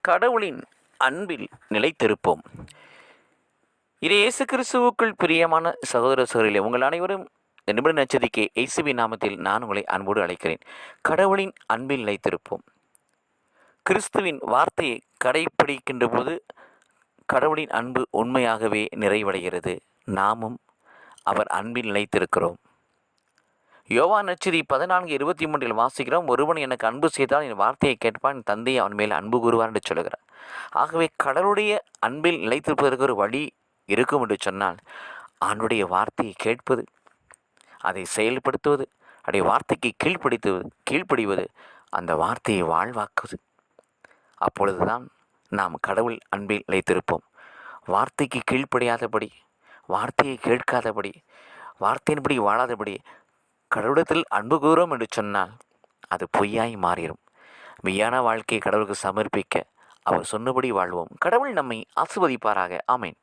கடவுளின் அன்பில் நிலைத்திருப்போம். இது இயேசு கிறிஸ்துவுக்குள் பிரியமான சகோதர சகோதரிகளே உங்கள் அனைவரும் இந்த நிமிட நச்சதிக்கு இயேசுவி நாமத்தில் நான் உங்களை அன்போடு அழைக்கிறேன். கடவுளின் அன்பில் நிலைத்திருப்போம். கிறிஸ்துவின் வார்த்தையை கடைப்பிடிக்கின்ற போது கடவுளின் அன்பு உண்மையாகவே நிறைவடைகிறது. நாமும் அவர் அன்பில் நிலைத்திருக்கிறோம். யோவான் நச்சிதி பதினான்கு இருபத்தி மூன்றில் வாசிக்கிறோம் ஒருவன் எனக்கு அன்பு செய்தால் என் வார்த்தையை கேட்பான் என் தந்தை அவன் மேல் அன்பு கூறுவார் என்று சொல்கிறார் ஆகவே கடவுளுடைய அன்பில் நிலைத்திருப்பதற்கு ஒரு வழி இருக்கும் என்று சொன்னால் அவனுடைய வார்த்தையை கேட்பது அதை செயல்படுத்துவது அவருடைய வார்த்தைக்கு கீழ்ப்படுத்துவது கீழ்ப்படிவது அந்த வார்த்தையை வாழ்வாக்குவது. அப்பொழுதுதான் நாம் கடவுள் அன்பில் நிலைத்திருப்போம். வார்த்தைக்கு கீழ்ப்படியாதபடி வார்த்தையை கேட்காதபடி வார்த்தையின்படி வாழாதபடி கடவுளத்தில் அன்பு கூறும் என்று சொன்னால் அது பொய்யாய் மாறிடும். மெய்யான வாழ்க்கையை கடவுளுக்கு சமர்ப்பிக்க அவர் சொன்னபடி வாழ்வோம். கடவுள் நம்மை ஆசிர்வதிப்பாராக. ஆமேன்.